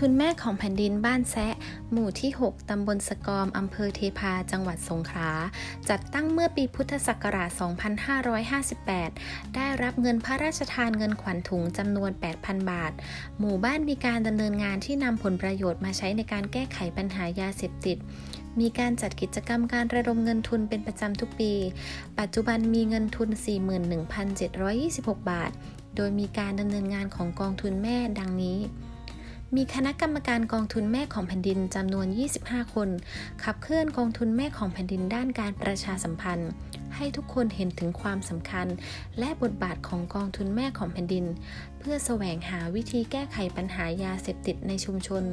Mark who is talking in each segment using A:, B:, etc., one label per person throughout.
A: ทุนแม่ของแผ่นดินบ้านแซะ หมู่ที่ 6 ตำบลสกอม อำเภอเทพา จังหวัดสงขลา จัดตั้งเมื่อปีพุทธศักราช 2558 ได้รับเงินพระราชทานเงินขวัญถุงจำนวน 8,000 บาท หมู่บ้านมีการดำเนินงานที่นำผลประโยชน์มาใช้ในการแก้ไขปัญหายาเสพติดมีการจัดกิจกรรมการระดมเงินทุนเป็นประจำทุกปี ปัจจุบันมีเงินทุน 41,726 บาท โดยมีการดำเนินงานของกองทุนแม่ดังนี้ มีคณะกรรมการกองทุนแม่ของแผ่นดินจำนวน 25 คน ขับเคลื่อนกองทุนแม่ของแผ่นดินด้านการประชาสัมพันธ์ ให้ทุกคนเห็นถึงความสำคัญ และบทบาทของกองทุนแม่ของแผ่นดิน เพื่อแสวงหาวิธีแก้ไขปัญหายาเสพติดในชุมชน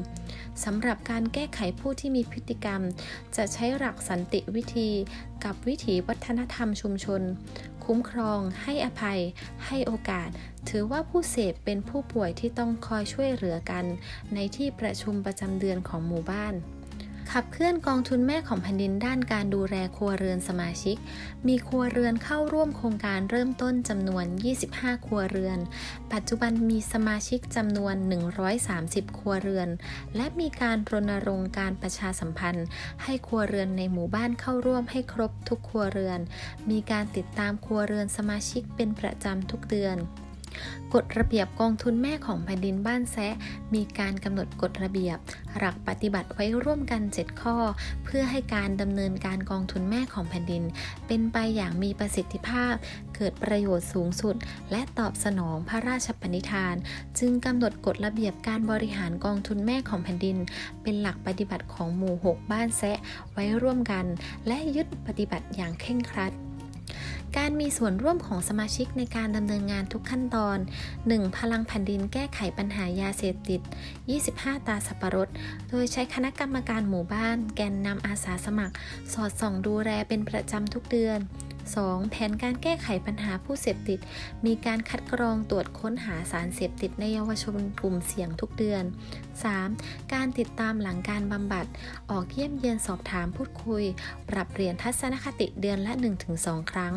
A: สำหรับการแก้ไขผู้ที่มีพฤติกรรม จะใช้หลักสันติวิธี กับวิถีวัฒนธรรมชุมชน คุ้มครอง ให้อภัย ให้โอกาส ถือว่าผู้เสพเป็นผู้ป่วยที่ต้องคอยช่วยเหลือกัน ในที่ประชุมประจำเดือนของหมู่บ้าน ขับเคลื่อนกองทุนแม่ของแผ่นดินด้านการดูแลครัวเรือนสมาชิก มีครัวเรือนเข้าร่วมโครงการเริ่มต้นจำนวน 25 ครัวเรือน ปัจจุบันมีสมาชิกจำนวน 130 ครัวเรือน และมีการรณรงค์การประชาสัมพันธ์ ให้ครัวเรือนในหมู่บ้านเข้าร่วมให้ครบทุกครัวเรือน มีการติดตามครัวเรือนสมาชิกเป็นประจำทุกเดือน กฎระเบียบกองทุนแม่ของแผ่นดินบ้านแซะ มีการกำหนดกฎระเบียบ หลักปฏิบัติไว้ร่วมกัน 7 ข้อ เพื่อให้การดำเนินการกองทุนแม่ของแผ่นดิน เป็นไปอย่างมีประสิทธิภาพ เกิดประโยชน์สูงสุด และตอบสนองพระราชปณิธาน จึงกำหนดกฎระเบียบการบริหารกองทุนแม่ของแผ่นดิน เป็นหลักปฏิบัติของหมู่ 6 บ้านแซะไว้ร่วมกัน และยึดปฏิบัติอย่างเคร่งครัด การมีส่วนร่วมของสมาชิกในการดำเนินงานทุกขั้นตอน 1. พลังแผ่นดินแก้ไขปัญหายาเสพติด 25 ตาสับปะรด โดยใช้คณะกรรมการหมู่บ้าน แกนนำอาสาสมัคร สอดส่องดูแลเป็นประจำทุกเดือน 2. แผนการแก้ไขปัญหาผู้เสพติด มีการคัดกรองตรวจค้นหาสารเสพติดในเยาวชนกลุ่มเสี่ยงทุกเดือน 3. การติดตามหลังการบำบัด ออกเยี่ยมเยียนสอบถามพูดคุย ปรับเปลี่ยนทัศนคติเดือนละ 1-2 ครั้ง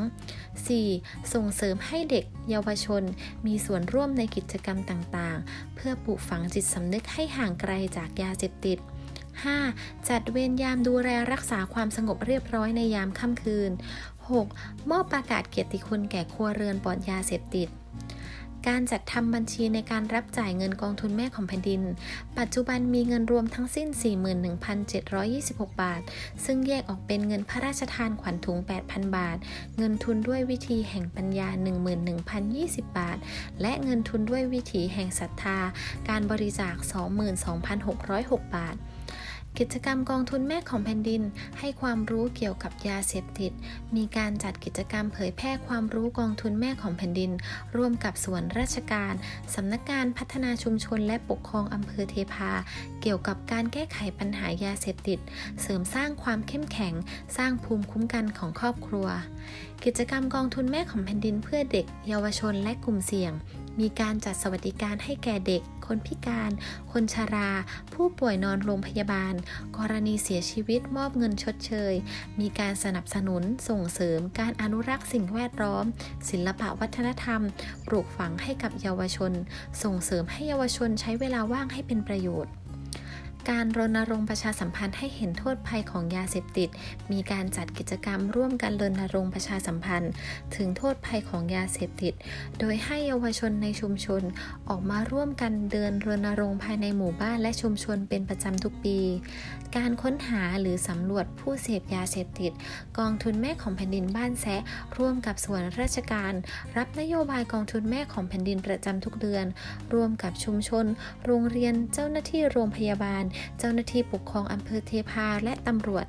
A: 4. ส่งเสริมให้เด็กเยาวชน มีส่วนร่วมในกิจกรรมต่างๆ เพื่อปลูกฝังจิตสำนึกให้ห่างไกลจากยาเสพติด 5. จัดเวรยามดูแลรักษาความสงบเรียบร้อยในยามค่ำคืน 6. มอบประกาศเกียรติคุณแก่ครัวเรือนปลอดยาเสพติดการจัดทำบัญชีในการรับจ่ายเงินกองทุนแม่ของแผ่นดิน ปัจจุบันมีเงินรวมทั้งสิ้น 41,726 บาท ซึ่งแยกออกเป็นเงินพระราชทานขวัญถุง 8,000 บาท เงินทุนด้วยวิธีแห่งปัญญา 11,020 บาท และเงินทุนด้วยวิถีแห่งศรัทธา การบริจาค 22,606 บาท กิจกรรมกองทุนแม่ของแผ่นดิน ให้ความรู้เกี่ยวกับยาเสพติด มีการจัดกิจกรรมเผยแพร่ความรู้กองทุนแม่ของแผ่นดิน ร่วมกับส่วนราชการ สำนักงานพัฒนาชุมชนและปกครองอำเภอเทพา เกี่ยวกับการแก้ไขปัญหายาเสพติด เสริมสร้างความเข้มแข็ง สร้างภูมิคุ้มกันของครอบครัว กิจกรรมกองทุนแม่ของแผ่นดินเพื่อเด็ก เยาวชนและกลุ่มเสี่ยง มีการจัดสวัสดิการให้แก่เด็ก คนพิการ คนชรา ผู้ป่วยนอนโรงพยาบาล กรณีเสียชีวิตมอบเงินชดเชย มีการสนับสนุนส่งเสริมการอนุรักษ์สิ่งแวดล้อม ศิลปะวัฒนธรรม ปลูกฝังให้กับเยาวชน ส่งเสริมให้เยาวชนใช้เวลาว่างให้เป็นประโยชน์ การรณรงค์ประชาสัมพันธ์ให้เห็นโทษภัยของยาเสพติด มีการจัดกิจกรรมร่วมกันรณรงค์ประชาสัมพันธ์ ถึงโทษภัยของยาเสพติด โดยให้เยาวชนในชุมชนออกมาร่วมกันเดินรณรงค์ภายในหมู่บ้านและชุมชนเป็นประจำทุกปี การค้นหาหรือสำรวจผู้เสพยาเสพติด กองทุนแม่ของแผ่นดินบ้านแซะร่วมกับส่วนราชการ รับนโยบายกองทุนแม่ของแผ่นดินประจำทุกเดือน ร่วมกับชุมชน โรงเรียนเจ้าหน้าที่โรงพยาบาลเจ้าหน้าที่ปกครองอำเภอเทพาและตำรวจ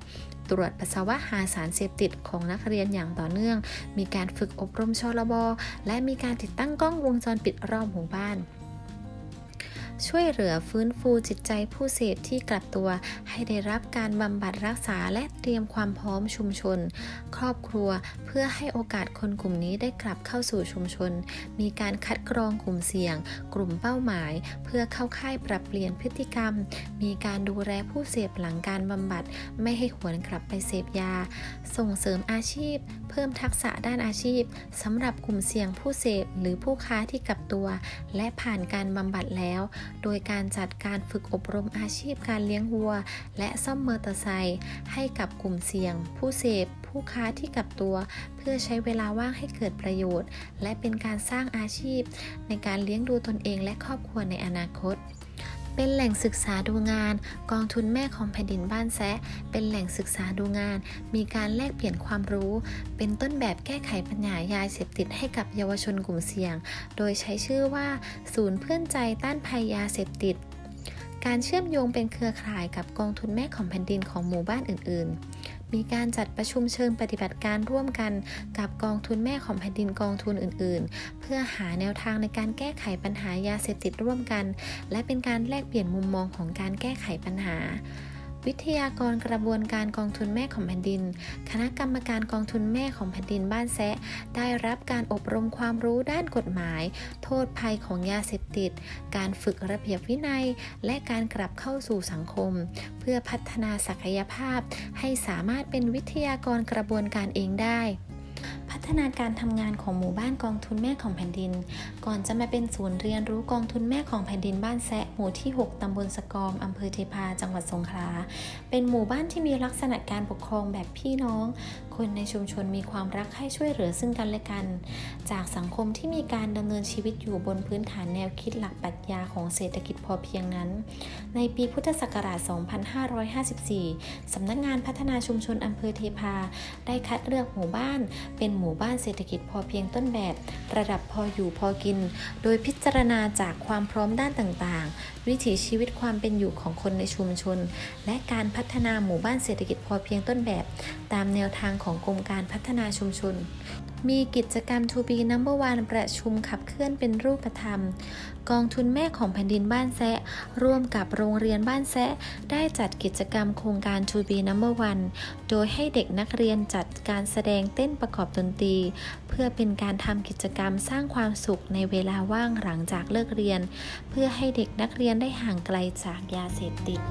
A: ตรวจปัสสาวะหาสารเสพติดของนักเรียนอย่างต่อเนื่อง มีการฝึกอบรมชลบและมีการติดตั้งกล้องวงจรปิดรอบหมู่บ้าน ช่วยเหลือฟื้นฟูจิตใจผู้เสพที่กลับตัว ให้ได้รับการบำบัดรักษาและเตรียมความพร้อมชุมชน ครอบครัวเพื่อให้โอกาสคนกลุ่มนี้ได้กลับเข้าสู่ชุมชน มีการคัดกรองกลุ่มเสี่ยง กลุ่มเป้าหมาย เพื่อเข้าค่ายปรับเปลี่ยนพฤติกรรม มีการดูแลผู้เสพหลังการบำบัด ไม่ให้หวนกลับไปเสพยา ส่งเสริมอาชีพ เพิ่มทักษะด้านอาชีพสำหรับกลุ่มเสี่ยงผู้เสพหรือผู้ค้าที่กลับตัว และผ่านการบำบัดแล้วโดยการจัดการฝึกอบรมอาชีพการเลี้ยงวัว และซ่อมมอเตอร์ไซค์ให้กับกลุ่มเสี่ยง ผู้เสพ ผู้ค้าที่กับตัว เพื่อใช้เวลาว่างให้เกิดประโยชน์ และเป็นการสร้างอาชีพ ในการเลี้ยงดูตนเองและครอบครัวในอนาคต เป็นแหล่งศึกษาดูงาน กองทุนแม่ของแผ่นดินบ้านแซะ เป็นแหล่งศึกษาดูงาน มีการแลกเปลี่ยนความรู้ เป็นต้นแบบแก้ไขปัญหายาเสพติดให้กับเยาวชนกลุ่มเสี่ยง โดยใช้ชื่อว่าศูนย์เพื่อนใจต้านภัยยาเสพติด การเชื่อมโยงเป็นเครือข่ายกับกองทุนแม่ของแผ่นดินของหมู่บ้านอื่น ๆมีการจัดประชุมเชิงปฏิบัติการร่วมกันกับกองทุนแม่ของแผ่นดินกองทุนอื่น ๆ เพื่อหาแนวทางในการแก้ไขปัญหายาเสพติดร่วมกัน และเป็นการแลกเปลี่ยนมุมมองของการแก้ไขปัญหา วิทยากรกระบวนการกองทุนแม่ของแผ่นดิน คณะกรรมการกองทุนแม่ของแผ่นดินบ้านแซะ ได้รับการอบรมความรู้ด้านกฎหมาย โทษภัยของยาเสพติด การฝึกระเบียบวินัย และการกลับเข้าสู่สังคม เพื่อพัฒนาศักยภาพ ให้สามารถเป็นวิทยากรกระบวนการเองได้ พัฒนาการทำงานของหมู่บ้านกองทุนแม่ของแผ่นดิน ก่อนจะมาเป็นศูนย์เรียนรู้กองทุนแม่ของแผ่นดินบ้านแซะหมู่ที่ 6 ตำบลสกอมอำเภอเทพา จังหวัดสงขลา เป็นหมู่บ้านที่มีลักษณะการปกครองแบบพี่น้อง คนในชุมชนมีความรักให้ช่วยเหลือซึ่งกันและกัน จากสังคมที่มีการดำเนินชีวิตอยู่บนพื้นฐานแนวคิดหลักปรัชญาของเศรษฐกิจพอเพียงนั้น ในปีพุทธศักราช 2554 สำนักงานพัฒนาชุมชนอำเภอเทพา ได้คัดเลือกหมู่บ้านเป็นหมู่บ้านเศรษฐกิจพอเพียงต้นแบบ ระดับพออยู่พอกิน โดยพิจารณาจากความพร้อมด้านต่างๆ วิถีชีวิตความเป็นอยู่ของคนในชุมชน และการพัฒนาหมู่บ้านเศรษฐกิจพอเพียงต้นแบบ ตามแนวทางของกรมการพัฒนาชุมชน มีกิจกรรม To be Number One ประชุมขับเคลื่อนเป็นรูปธรรม กองทุนแม่ของแผ่นดินบ้านแซะ ร่วมกับโรงเรียนบ้านแซะ ได้จัดกิจกรรมโครงการ To be Number One โดยให้เด็กนักเรียนจัดการแสดงเต้นประกอบดนตรี เพื่อเป็นการทำกิจกรรมสร้างความสุขในเวลาว่างหลังจากเลิกเรียน เพื่อให้เด็กนักเรียนได้ห่างไกลจากยาเสพติด